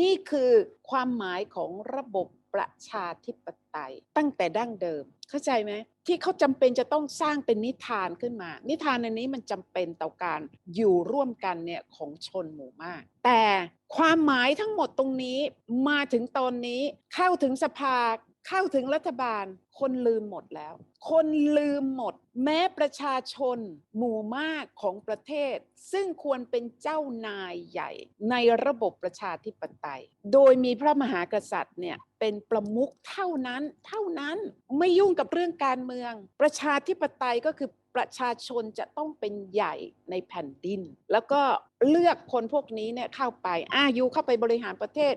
นี่คือความหมายของระบบประชาธิปไตยตั้งแต่ดั้งเดิม เข้าใจไหมที่เขาจำเป็นจะต้องสร้างเป็นนิทานขึ้นมา นิทานอันนี้มันจำเป็นต่อการอยู่ร่วมกันเนี่ยของชนหมู่มาก แต่ความหมายทั้งหมดตรงนี้มาถึงตอนนี้เข้าถึงสภา เข้าถึงรัฐบาล คนลืมหมดแล้ว คนลืมหมด แม้ประชาชนหมู่มากของประเทศ ซึ่งควรเป็นเจ้านายใหญ่ ในระบบประชาธิปไตย โดยมีพระมหากษัตริย์เนี่ยเป็นประมุขเท่านั้น เท่านั้นไม่ยุ่งกับเรื่องการเมือง ประชาธิปไตยก็คือประชาชนจะต้องเป็นใหญ่ในแผ่นดิน แล้วก็เลือกคนพวกนี้เนี่ยเข้าไปอ่ายูเข้าไปบริหารประเทศ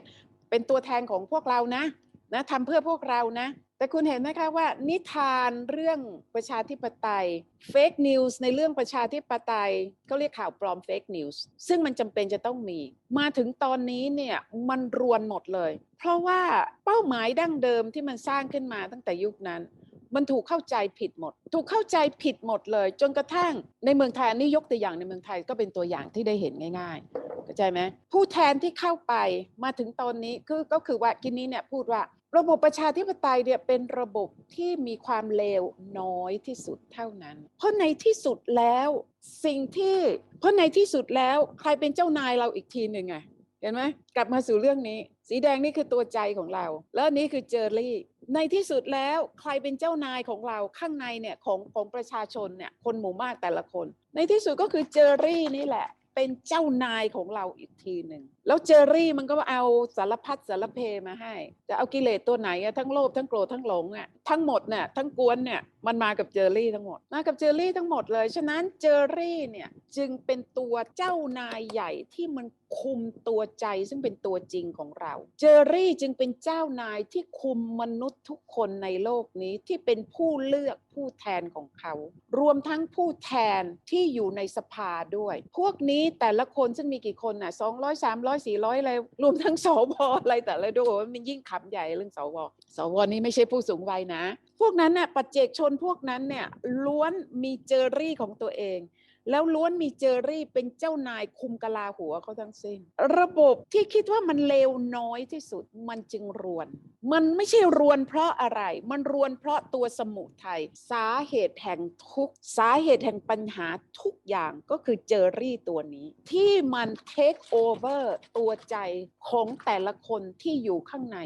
เป็นตัวแทนของพวกเรานะ นะทำเพื่อพวกเรานะ แต่คุณเห็นไหมคะว่า นิทานเรื่องประชาธิปไตยเฟกนิวส์ในเรื่องประชาธิปไตยเขาเรียกข่าวปลอมเฟกนิวส์ซึ่งมันจำเป็นจะต้องมี มาถึงตอนนี้เนี่ยมันรวนหมดเลย เพราะว่าเป้าหมายดั้งเดิมที่มันสร้างขึ้นมาตั้งแต่ยุคนั้นมันถูกเข้าใจผิดหมด ถูกเข้าใจผิดหมดเลย จนกระทั่งในเมืองไทยอันนี้ยกตัวอย่างในเมืองไทยก็เป็นตัวอย่างที่ได้เห็นง่าย เข้าใจไหมผู้แทนที่เข้าไปมาถึงตอนนี้คือก็คือว่ากินนี้เนี่ยพูดว่าระบบประชาธิปไตยเนี่ยเป็นระบบที่มีความเลวน้อยที่สุดเท่านั้น เพราะในที่สุดแล้วสิ่งที่ เพราะในที่สุดแล้วใครเป็นเจ้านายเราอีกทีหนึ่งไงเห็นไหมกลับมาสู่เรื่องนี้ สีแดงนี่คือตัวใจของเรา แล้วนี้คือเจอรี่ ในที่สุดแล้วใครเป็นเจ้านายของเราข้างในเนี่ยของของประชาชนเนี่ยคนหมู่มากแต่ละคน ในที่สุดก็คือเจอรี่นี่แหละ เป็นเจ้านายของเราอีกทีหนึ่ง แล้วเจอรี่มันก็เอาสารพัดสารเพมาให้ จะเอากิเลสตัวไหนอะทั้งโลภทั้งโกรธทั้งหลงอะทั้งหมดเนี่ยทั้งกวนเนี่ยมันมากับเจอรี่ทั้งหมดมากับเจอรี่ทั้งหมดเลย ฉะนั้นเจอรี่เนี่ยจึงเป็นตัวเจ้านายใหญ่ที่มันคุมตัวใจซึ่งเป็นตัวจริงของเรา เจอรี่จึงเป็นเจ้านายที่คุมมนุษย์ทุกคนในโลกนี้ที่เป็นผู้เลือกผู้แทนของเขา รวมทั้งผู้แทนที่อยู่ในสภาด้วย พวกนี้แต่ละคนซึ่งมีกี่คนอะสองร้อยสามร้อยสี่ร้อยอะไรรวมทั้งสวอะไรแต่ละดูมันยิ่งขำใหญ่เรื่องสวสวนี้ไม่ใช่ผู้สูงวัยนะ พวกนั้นเนี่ยปัจเจกชนพวกนั้นเนี่ยล้วนมีเจอรี่ของตัวเอง แล้วล้วนมีเจอรี่เป็นเจ้านายคุมกลาหัวเขาทั้งสิ้น ระบบที่คิดว่ามันเลวน้อยที่สุดมันจึงรวน มันไม่ใช่รวนเพราะอะไร มันรวนเพราะตัวสมุทัยสาเหตุแห่งทุกสาเหตุแห่งปัญหาทุกอย่างก็คือเจอรี่ตัวนี้ ที่มันเทคโอเวอร์ตัวใจของแต่ละคนที่อยู่ข้างใน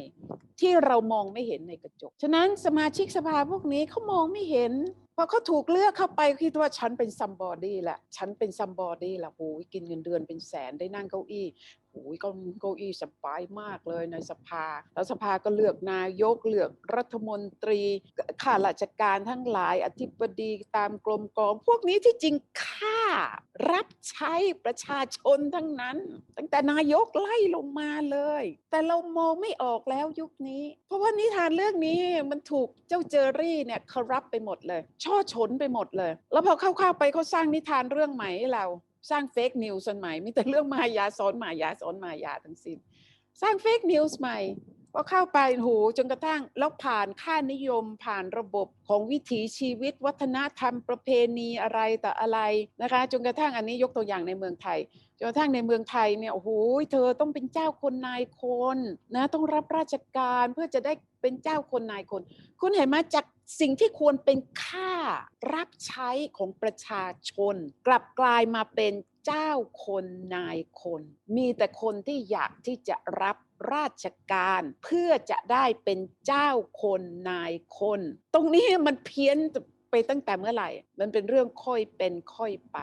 ที่เรามองไม่เห็นในกระจก ฉะนั้นสมาชิกสภาพวกนี้เขามองไม่เห็น พอเขาถูกเลือกเข้าไปคิดว่าฉันเป็นซัมบอดี้แหละฉันเป็นซัมบอดี้ละโอ้ยกินเงินเดือนเป็นแสนได้นั่งเก้าอี้โอ้ยก็เก้าอี้สบายมากเลยในสภา แล้วสภาก็เลือกนายกเลือกรัฐมนตรีข้าราชการทั้งหลายอธิบดีตามกรมกอง พวกนี้ที่จริงค่า รับใช้ประชาชนทั้งนั้น ตั้งแต่นายกไล่ลงมาเลย แต่เรามองไม่ออกแล้วยุคนี้ เพราะว่านิทานเรื่องนี้มันถูกเจ้าเจอรี่เนี่ยคารับไปหมดเลย ช่อฉนไปหมดเลย แล้วพอเข้าๆไปเขาสร้างนิทานเรื่องใหม่ให้เราสร้างเฟกนิวส์ใหม่มีแต่เรื่องมายาซ้อนมายาซ้อนมายาทั้งสิ้น สร้างเฟกนิวส์ใหม่ พอเข้าไปโหจนกระทั่งแล้วผ่านค่านิยมผ่านระบบของวิถีชีวิต วัฒนธรรมประเพณีอะไรแต่อะไรนะคะจนกระทั่งอันนี้ยกตัวอย่างในเมืองไทยจนกระทั่งในเมืองไทยเนี่ยโอ้โหเธอต้องเป็นเจ้าคนนายคนนะต้องรับราชการเพื่อจะได้เป็นเจ้าคนนายคน คุณเห็นไหมจากสิ่งที่ควรเป็นค่ารับใช้ของประชาชน กลับกลายมาเป็นเจ้าคนนายคน มีแต่คนที่อยากที่จะรับ ราชการ เพื่อจะได้เป็นเจ้าคนนายคน ตรงนี้มันเพี้ยนไปตั้งแต่เมื่อไหร่ มันเป็นเรื่องค่อยเป็นค่อยไป